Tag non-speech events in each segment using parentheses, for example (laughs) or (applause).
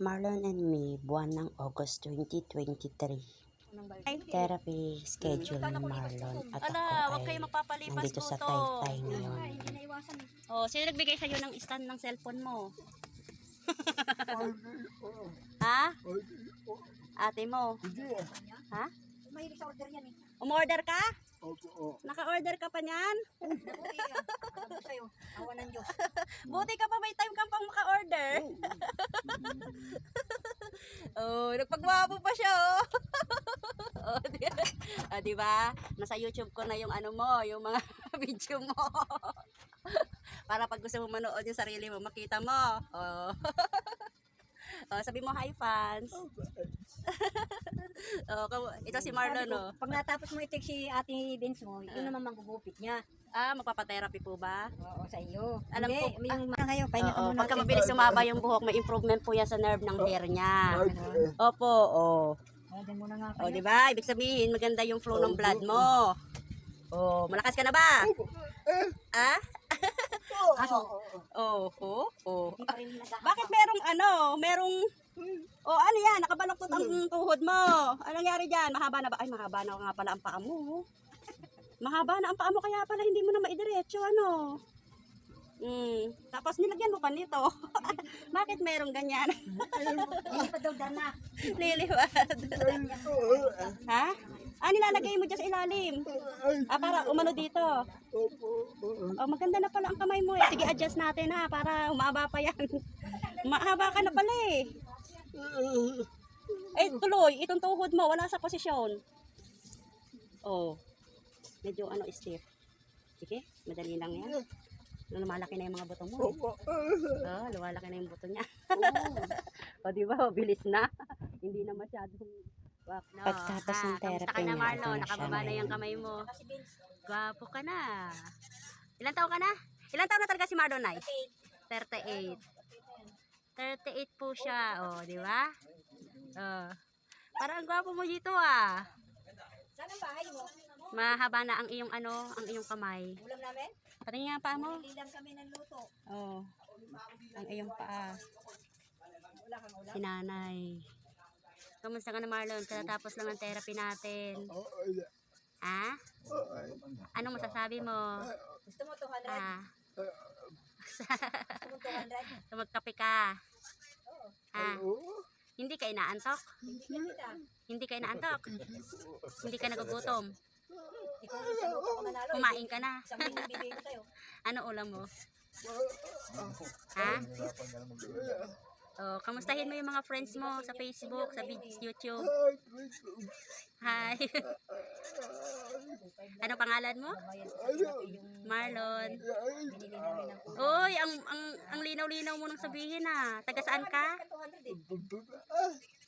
Marlon and me, buwan ng August 2023. Therapy schedule ni Marlon at Ala, ako ay nandito sa. Taytay ngayon. Oh, sino nagbigay sa'yo ng stand ng cellphone mo? ha? Ate mo? Ha? Mahilig sa order yan eh. Umorder ka? Opo, Naka-order ka pa niyan? Buti ka (laughs) pa may oh, nagpagwapo pa siya, oh. (laughs) oh, di, ah, di ba? Nasa YouTube ko na yung ano mo, yung mga (laughs) video mo. (laughs) Para pag gusto mo manood yung sarili mo, makita mo. Oh. oh, sabi mo hi fans. oh, kamu- ito si Marlon, oh. Pag natapos mo i-take si Ate Vince mo, yun naman manggugupit niya. Ah, magpapa-therapy po ba? Oo, sa iyo. Alam Hindi, ko- yung mga kayo, pahinga ka Oo, muna. pagka mabilis sumaba yung buhok, may improvement po yan sa nerve ng hair niya. Opo, oh. Pahinga muna nga O, kayo. di ba? Ibig sabihin, maganda yung flow ng blood mo. Oh, malakas ka na ba? Ah? Kaso, Oh, oh, oh. hindi pa rin nag Bakit merong ano, merong Oh, ano yan? Nakabaloktot ang tuhod mo. Anong nangyari diyan? Mahaba na ba? Ay, mahaba na nga pala ang paa mo. Mahaba na ang paa mo kaya pala hindi mo na maidiretso ano. Mm. Tapos nilagyan mo pa nito. (laughs) Bakit merong ganyan? Hindi pa daw dana. Liliwad. ha? Ah, nilalagay mo dyan sa ilalim. Ah, para umano dito. Oh, maganda na pala ang kamay mo eh. Sige, adjust natin ha, para humaba pa yan. (laughs) Mahaba ka na pala eh. Eh, tuloy, itong tuhod mo, wala sa posisyon. Oh, medyo ano, stiff. Sige, madali lang yan. Lumalaki na yung mga buto mo. eh. Oh, lumalaki na yung buto niya. (laughs) o, di ba? Mabilis na. Hindi na masyadong wak no. Pagtapos ng kamusta therapy ka na, niya, Marlo? Nakababa na yung kamay mo. Gwapo ka na. Ilan taon ka na? Ilan taon na talaga si Marlo, Nay? 38. 38 po siya. Oh, di ba? Oh. Parang gwapo mo dito ah. Saan ang bahay mo? Mahaba na ang iyong ano, ang iyong kamay. Ulam namin? Patingin nga pa mo. Hindi lang kami ng luto. Oh. Ang iyong paa. Ulam. Si nanay. Kamusta ka na Marlon? Katatapos lang ang therapy natin. Ha? Anong masasabi mo? Gusto mo 200? Ah, Gusto mo 200? (laughs) so magkape ka. Ah, hindi ka inaantok? Hindi ka kita. Hindi ka inaantok? Hindi ka nagugutom? Kumain ka na. (laughs) Ano ulam mo? Ha? Oh, kamustahin mo yung mga friends mo sa Facebook, sa YouTube. Hi. (laughs) ano pangalan mo? Marlon. Uy, ang ang ang linaw-linaw mo nang sabihin ah. Taga saan ka? 200.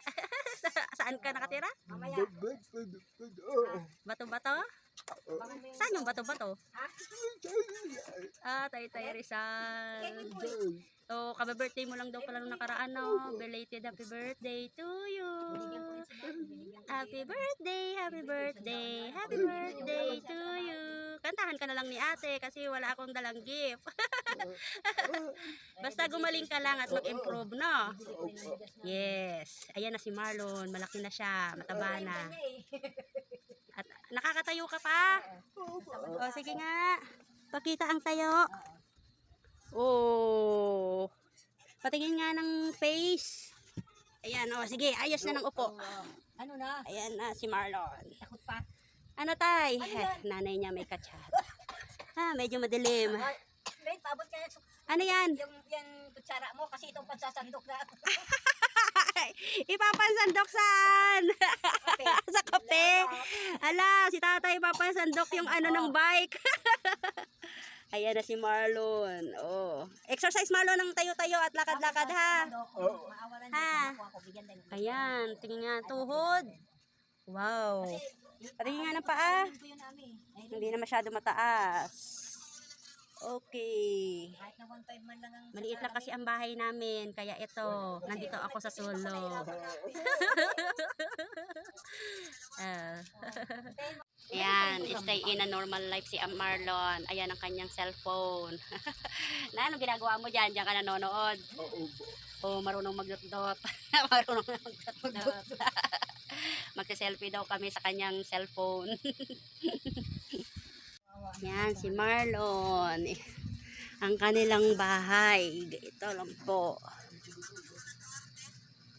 (laughs) Sa, saan ka nakatira? Mamaya. Bato-bato? Saan yung bato-bato? Ah, Taytay Rizal. Oh, kabe-birthday mo lang daw pala nung nakaraan, no? Belated happy birthday to you. Happy birthday, happy birthday, happy birthday to you. Kantahan ka na lang ni ate kasi wala akong dalang gift. (laughs) Basta gumaling ka lang at mag-improve, no? Yes. Ayan na si Marlon. Malaki na siya. Mataba na. Eh. Nakakatayo ka pa? O, sige nga. Pakita ang tayo. Oh. Patingin nga ng face. Ayan, o. Sige, ayos na ng upo. Ano na? Ayan na si Marlon. Takot pa. Ano tay? Nanay niya may kachat. Ha, medyo madilim. Ay, Wait, paabot ka. Ano yan? Yung, yung kutsara mo kasi itong pansasandok na. (laughs) Ipapansandok saan? (laughs) sa kape. Ala, si tatay ipapansandok yung ano ng bike. (laughs) Ayan na si Marlon. Oh. Exercise Marlon ng tayo-tayo at lakad-lakad ha. Maawalan Ha. Ayan, tingin nga tuhod. Wow. Patingin nga ng paa. Hindi na masyado mataas. Okay. kahit na 1.5 man lang ang... Maliit lang kasi ang bahay namin, kaya ito, nandito ako sa solo. (laughs) Ah. Ayan, stay in a normal life si Am Marlon. Ayan ang kanyang cellphone. (laughs) na, ano ginagawa mo dyan? Diyan ka nanonood. O marunong magdot-dot. (laughs) marunong magdot-dot. Magka-selfie daw kami sa kanyang cellphone. Yan, si Marlon. Ang kanilang bahay. Ito lang po.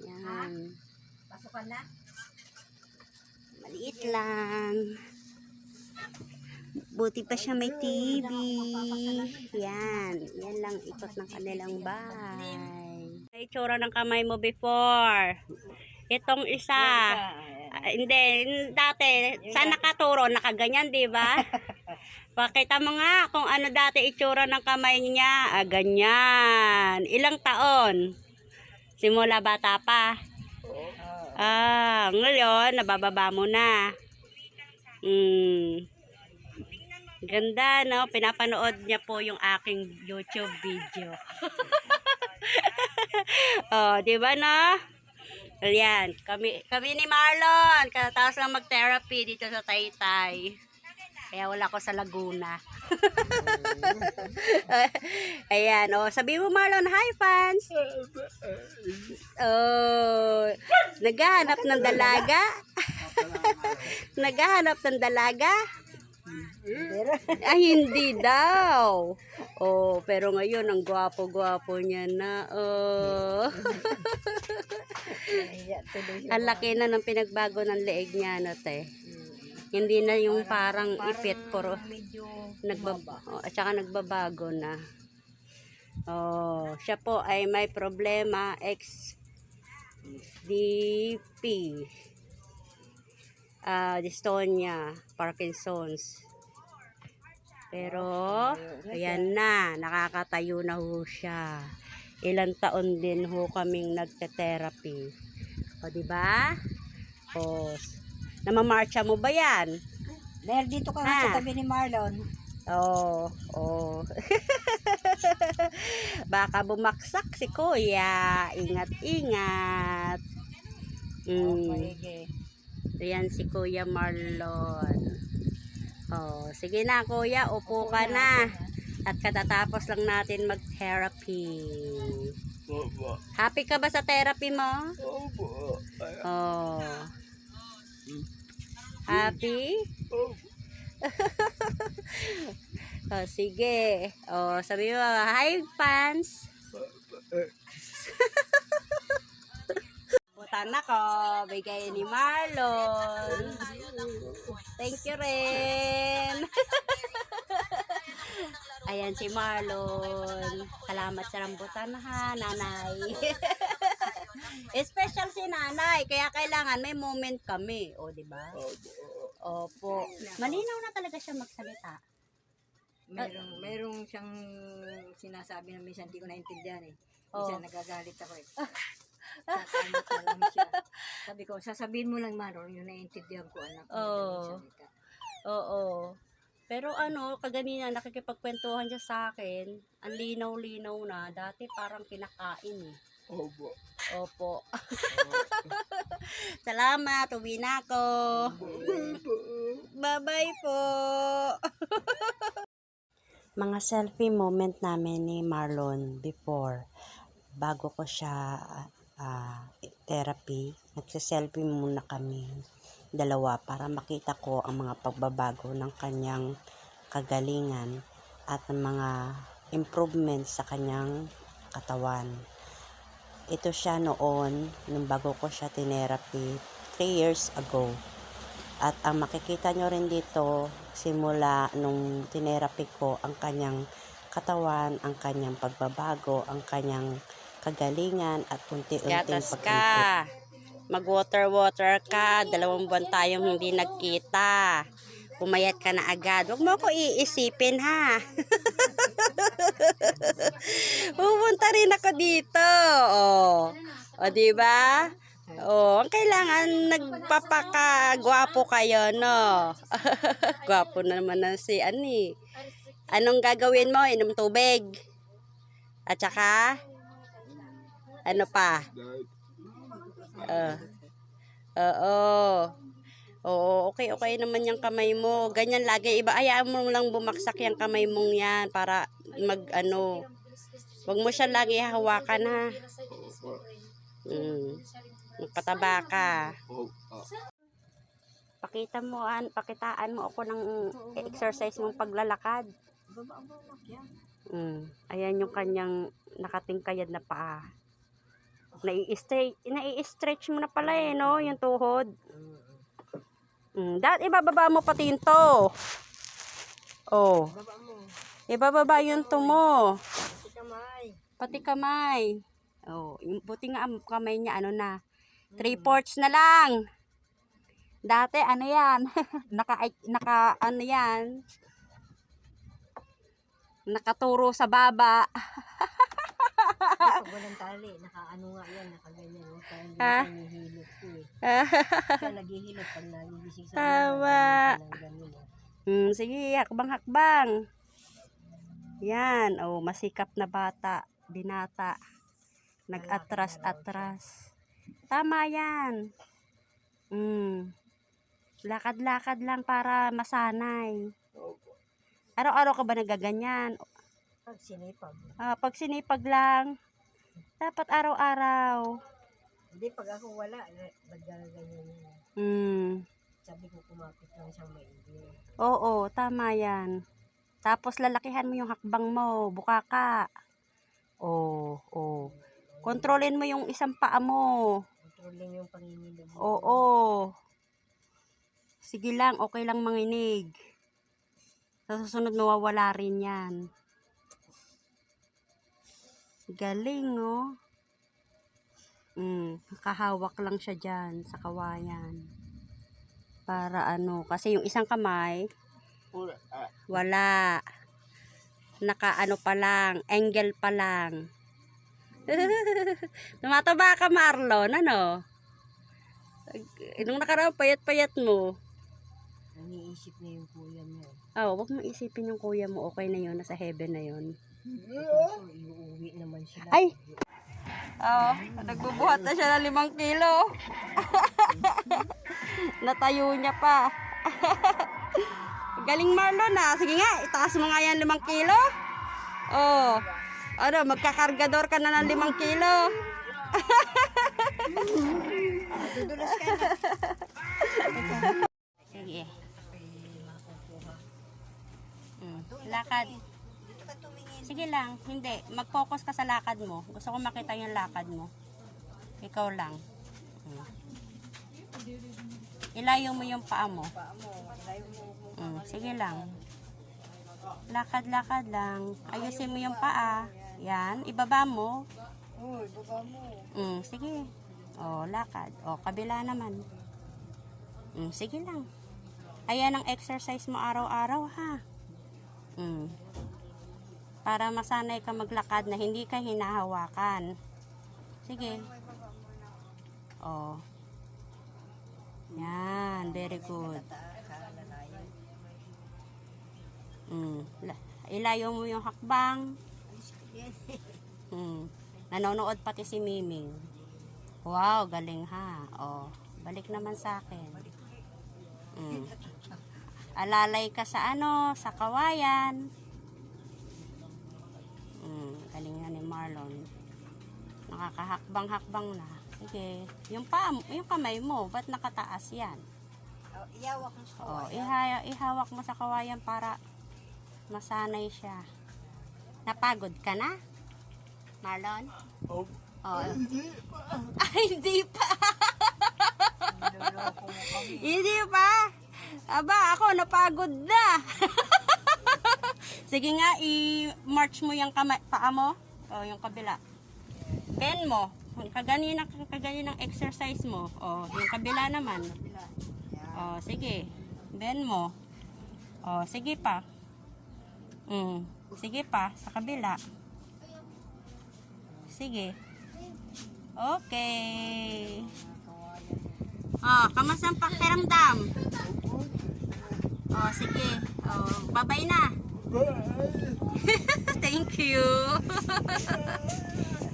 Yan. Pasukan na. Maliit lang. Buti pa siya may TV. Yan. Yan lang ikot ng kanilang bahay. Ay, itsura ng kamay mo before. Itong isa. Ah, hindi, dati, saan nakaturo? Nakaganyan, di ba? (laughs) Pakita mo nga kung ano dati itsura ng kamay niya. Ah, ganyan. Ilang taon? Simula bata pa. Ah, ngayon, nabababa mo na. Hmm. Ganda, no? Pinapanood niya po yung aking YouTube video. (laughs) oh, di ba, no? Ayan, kami, kami ni Marlon, katapos lang mag-therapy dito sa Taytay. Kaya wala ko sa Laguna. (laughs) Ayan, oh, sabi mo Marlon, hi fans! Oh, naghahanap ng dalaga? (laughs) naghahanap ng dalaga? Ay, hindi daw. Oh, pero ngayon, ang gwapo-gwapo niya na. Oh. (laughs) ang laki na ng pinagbago ng leeg niya, no, te. Hindi na yung parang ipit, puro Medyo nagbab oh, at saka nagbabago na. Oh, siya po ay may problema X DP. Ah, dystonia, Parkinson's. Pero ayan na, nakakatayo na ho siya. Ilang taon din ho kaming nagte-therapy. O, di ba? O, namamarcha mo ba yan? Dahil dito ka nga Ah. sa tabi ni Marlon. Oo, oo. (laughs) Baka bumaksak si kuya. Ingat, ingat. Mm. Maigi. Ayan si Kuya Marlon. Oh, sige na kuya, upo ka na. At katatapos lang natin mag-therapy. Happy ka ba sa therapy mo? Oh. Happy? (laughs) oh, sige. Oh, sabi mo, hi fans. (laughs) Butan ako, bigay ni Marlon. Thank you rin. (laughs) Ayan si Marlon. Salamat sa rambutan ha, nanay. Special si nanay, kaya kailangan may moment kami. O, di ba? Opo. Malinaw na talaga siya magsalita. Merong, merong siyang sinasabi na minsan hindi ko naintindihan eh. Oh. Minsan nagagalit ako eh. (laughs) Na lang siya. Sabi ko, sasabihin mo lang Marlon, yung naiintindihan ko anak. mo, Oh. ganun salita. Oo. Pero ano, kaganina nakikipagkwentuhan siya sa akin. Ang linaw-linaw na. Dati parang pinakain eh. Opo. Opo. (laughs) Salamat. Uwi na ako. Bye-bye po. (laughs) Mga selfie moment namin ni Marlon before, bago ko siya ah, therapy, nagsiselfie muna kami dalawa para makita ko ang mga pagbabago ng kanyang kagalingan at ang mga improvements sa kanyang katawan. Ito siya noon, nung bago ko siya tinerapy, 3 years ago. At ang makikita nyo rin dito, simula nung tinerapy ko ang kanyang katawan, ang kanyang pagbabago, ang kanyang kagalingan at unti-unting ka. Mag-water-water ka. Dalawang buwan tayong hindi nagkita. Pumayat ka na agad. Huwag mo ako iisipin, ha? (laughs) (laughs) Pupunta rin ako dito. O, o di ba? O, ang kailangan nagpapaka-gwapo kayo, no? (laughs) Gwapo na naman na si Ani. Anong gagawin mo? Inom tubig. At saka, ano pa? Uh, oo. Oo, okay, okay naman yung kamay mo. Ganyan lagi. Iba, hayaan mo lang bumaksak yung kamay mong yan para mag, ano, wag mo siya lagi hawakan ha. Mm. Magpataba ka. Pakita mo, an, pakitaan mo ako ng exercise mong paglalakad. Mm. Ayan yung kanyang nakatingkayad na paa. Nai-stretch, nai-stretch mo na pala eh, no? Yung tuhod. Mm. Dat, ibababa mo pati yung to. Oh. Ibababa yung to mo. Pati kamay. Oh, buti nga ang kamay niya ano na. Three fourths na lang. Dati ano yan? (laughs) naka naka ano yan? Nakaturo sa baba. Pag walang tali, nakaano nga yan, nakaganyan. Hindi Ha? siya nihilot ko eh. Naghihilot pag nagigising sa ganun, oh. Hmm, sige, hakbang hakbang. Yan, oh, masikap na bata, binata. Nag-atras-atras. Tama yan. Hmm. Lakad-lakad lang para masanay. Araw-araw ka ba nagaganyan? Pag sinipag. Ah, pag sinipag lang, dapat araw-araw. Hindi, pag ako wala, eh, ba't ganyan yun? Hmm. Sabi ko kumapit lang sa maigi. Oo, tama yan. Tapos lalakihan mo yung hakbang mo, buka Oo, oo. Kontrolin mo yung isang paa mo. Controlling yung panginginig mo. Oo. Sige lang, okay lang manginig. Sa susunod mawawala rin yan. Galing, oh. Mm, kahawak lang siya dyan sa kawayan. Para ano, kasi yung isang kamay, Wala. Naka ano pa lang, angle pa lang. (laughs) Tumataba ka Marlon, ano? Nung nakaraan, payat-payat mo. Nangiisip na yung kuya niya. Oh, wag mo isipin yung kuya mo, okay na yun, nasa heaven na yun. Iuuwi naman sila. Ay! Oo, nagbubuhat na siya ng limang kilo. (laughs) Natayo niya pa. (laughs) Galing Marlon ah. Sige nga, itaas mo nga yan limang kilo. Oh. Ano, magkakargador ka na ng limang kilo. Dudulas (laughs) ka na. Sige. Mm, lakad. Dito ka tumingin. Sige lang, hindi. Mag-focus ka sa lakad mo. Gusto ko makita yung lakad mo. Ikaw lang. Mm. Ilayo mo yung paa mo. Paa mo, layo mo. Mm, sige lang. Lakad-lakad lang. Ayusin mo yung paa. Yan, ibaba mo. Uy, baba mo. Mm, sige. O, lakad. O, kabila naman. Mm, sige lang. Ayan ang exercise mo araw-araw, ha? Mm. Para masanay ka maglakad na hindi ka hinahawakan. Sige. O. Yan, very good. Mm. La- Ilayo mo yung hakbang. Mm. Nanonood pati si Miming. Wow, galing ha. Oh, balik naman sa akin. Mm. Alalay ka sa ano, sa kawayan. Mm, galing nga ni Marlon. Nakakahakbang-hakbang na. Sige. Yung pa, yung kamay mo, ba't nakataas yan? Oh, iyawak mo sa Oh, ihaya, ihawak mo sa kawayan para masanay siya. Napagod ka na? Marlon? oh. Oh. Ay, hindi pa. Niloloko mo kami. Hindi pa. Aba, ako napagod na. (laughs) Sige nga, i-march mo yung kamay, paa mo. O, yung kabila. Pen mo. Kaganina, kaganina ng exercise mo. O, yung kabila naman. O, sige. Bend mo. O, sige pa. Mm. Sige pa, sa kabila. Sige. Okay. Oh, kamusta ang pakiramdam? Oh, sige. Oh, babay na. (laughs) Thank you. (laughs)